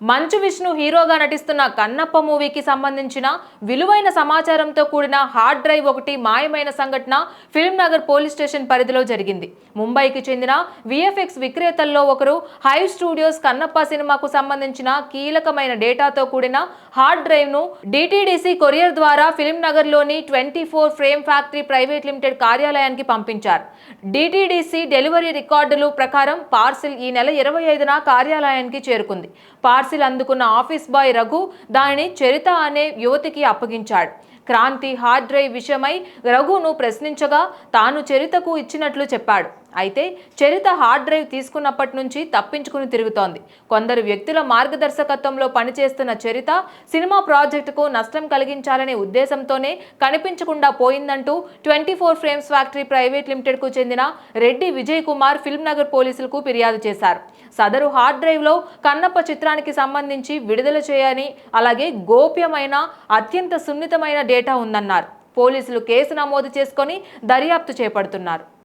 మంచు విష్ణు హీరోగా నటిస్తున్న కన్నప్ప మూవీకి సంబంధించిన విలువైన సమాచారంతో కూడిన హార్డ్ డ్రైవ్ ఒకటి మాయమైన సంఘటన ఫిల్మ్ నగర్ పోలీస్ స్టేషన్ పరిధిలో జరిగింది. ముంబైకి చెందిన విఎఫ్ఎక్స్ విక్రేతల్లో ఒకరు హైవ్ స్టూడియోస్ కన్నప్ప సినిమాకు సంబంధించిన కీలకమైన డేటాతో కూడిన హార్డ్ డ్రైవ్ను డిటిడిసి కొరియర్ ద్వారా ఫిల్మ్ నగర్లోని twenty four frame factory private limited కార్యాలయానికి పంపించారు. డిటిడిసి డెలివరీ రికార్డులు ప్రకారం పార్సిల్ ఈ నెల ఇరవై ఐదున కార్యాలయానికి చేరుకుంది. పార్సిల్ అందుకున్న ఆఫీస్ బాయ్ రఘు దానిని చరిత అనే యువతికి అప్పగించాడు. క్రాంతి హార్డ్ డ్రైవ్ విషయమై రఘును ప్రశ్నించగా తాను చరితకు ఇచ్చినట్లు చెప్పాడు. అయితే చరిత హార్డ్ డ్రైవ్ తీసుకున్నప్పటి నుంచి తప్పించుకుని తిరుగుతోంది. కొందరు వ్యక్తుల మార్గదర్శకత్వంలో పనిచేస్తున్న చరిత సినిమా ప్రాజెక్టుకు నష్టం కలిగించాలనే ఉద్దేశంతోనే కనిపించకుండా పోయిందంటూ twenty four frames factory private లిమిటెడ్కు చెందిన రెడ్డి విజయ్ కుమార్ ఫిల్మ్ నగర్ పోలీసులకు ఫిర్యాదు చేశారు. సదరు హార్డ్ డ్రైవ్లో కన్నప్ప చిత్రానికి సంబంధించి విడుదల చేయని అలాగే గోప్యమైన అత్యంత సున్నితమైన డేటా ఉందన్నారు. పోలీసులు కేసు నమోదు చేసుకొని దర్యాప్తు చేపడుతున్నారు.